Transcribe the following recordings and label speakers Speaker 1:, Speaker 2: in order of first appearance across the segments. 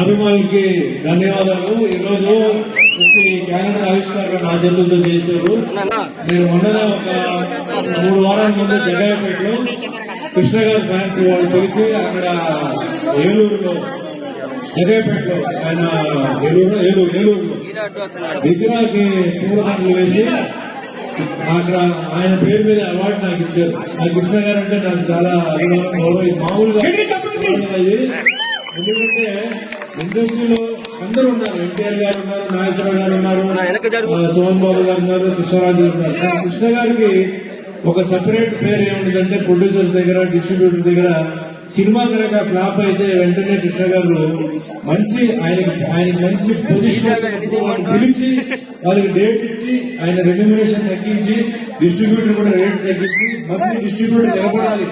Speaker 1: అభిమానులకి ధన్యవాదాలు. ఈరోజు ఈ క్యాలెండర్ ఆవిష్కరణ నా చేతులతో చేశారు. నేను మొన్ననే ఒక మూడు వారాల ముందు జగయ్యపేటలో కృష్ణ గారి ఫ్యాన్స్ వాళ్ళు పిలిచి అక్కడ ఏలూరులో జగయ్యపేటలో ఆయన ఏలూరు ఏలూరు ఏలూరులో విగ్రహానికి పూలదండలు వేసి అక్కడ ఆయన పేరు మీద అవార్డు నాకు ఇచ్చారు. నా కృష్ణ గారు అంటే నాకు చాలా అభిమానం గౌరవం. మామూలుగా ఇది ఎందుకంటే ఇండస్ట్రీలో అందరూ ఉన్నారు. ఎన్టీఆర్ గారు ఉన్నారు నాగేశ్వరరావు గారు ఉన్నారు ఆ, సోహన్ బాబు గారు ఉన్నారు కృష్ణరాజు గారు ఉన్నారు. కానీ కృష్ణ గారికి ఒక సెపరేట్ పేరు ఏముంటుందంటే ప్రొడ్యూసర్స్ దగ్గర డిస్ట్రిబ్యూటర్ దగ్గర సినిమా కనుక ఫ్లాప్ అయితే వెంటనే కృష్ణ గారు మంచి ఆయనకి ఆయనకి మంచి పొజిషన్ పిలిచి వాళ్ళకి డేట్ ఇచ్చి ఆయన రెమ్యునరేషన్ తగ్గించి డిస్ట్రిబ్యూటర్ కూడా రేట్ తగ్గించి మళ్ళీ డిస్ట్రిబ్యూటర్ నిలబడాలి.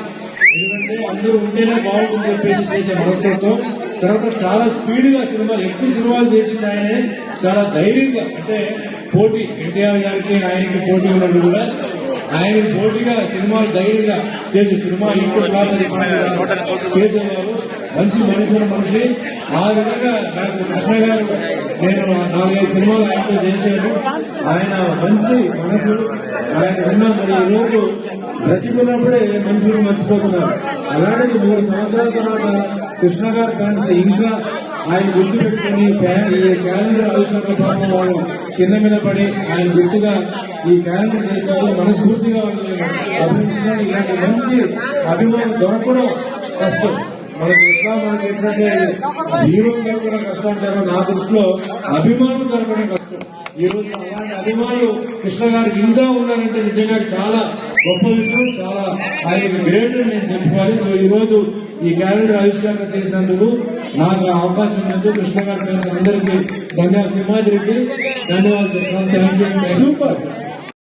Speaker 1: ఎందుకంటే అందరూ ఉంటేనే బాగుంటుంది చెప్పేసి చేసే మనస్తత్వం. తర్వాత చాలా స్పీడ్గా సినిమాలు ఎక్కువ సినిమాలు చేసింది ఆయనే చాలా ధైర్యంగా అంటే పోటీ ఎన్టీఆర్ గారికి ఆయనకి పోటీ ఉన్నట్టు కూడా ఆయన పోటీగా సినిమాలు ధైర్యంగా చేసి సినిమా ఇంట్లో చేసేవారు. మంచి మనుషుల మనిషి. ఆ విధంగా నాకు కృష్ణ గారు నేను నాలుగైదు సినిమాలు ఆయనతో చేశాను. ఆయన మంచి మనసు ఆయన ఉన్న మరి ఈ రోజు బ్రతికున్నప్పుడే మనుషులు మర్చిపోతున్నారు. అలాంటిది మూడు సంవత్సరాల తర్వాత కృష్ణ గారి ఫ్యాన్స్ ఇంకా ఆయన గుర్తు పెట్టుకుని ఈ క్యాలెండర్ ఆవిష్కరణ పాపం వాళ్ళు కింద మీద పడి ఆయన గుర్తుగా ఈ క్యాలెండర్ చేసినందుకు మనస్ఫూర్తిగా వాళ్ళని అభినందిస్తున్నాను ఇలాంటి మంచి అభిమానం దొరకడం కష్టం. మనకి ఎట్లా మనకి ఏంటంటే హీరో దొరకడం కష్టం అంటారు నా దృష్టిలో అభిమానులు దొరకడం కష్టం. ఈ రోజు అలాంటి అభిమానులు కృష్ణ గారికి ఇంకా ఉన్నారంటే నిజంగా చాలా గొప్ప విషయం చాలా ఆయనకి గ్రేట్ అని నేను చెప్పుకోవాలి సో ఈ రోజు ఈ క్యాలెండర్ ఆవిష్కరణ చేసినందుకు నాకు ఆ అవకాశం ఉన్నందుకు కృష్ణ గారి అందరికీ ధన్యవాదాలు. సింహాద్రికి ధన్యవాదాలు చెప్తాను థ్యాంక్ యూ సూపర్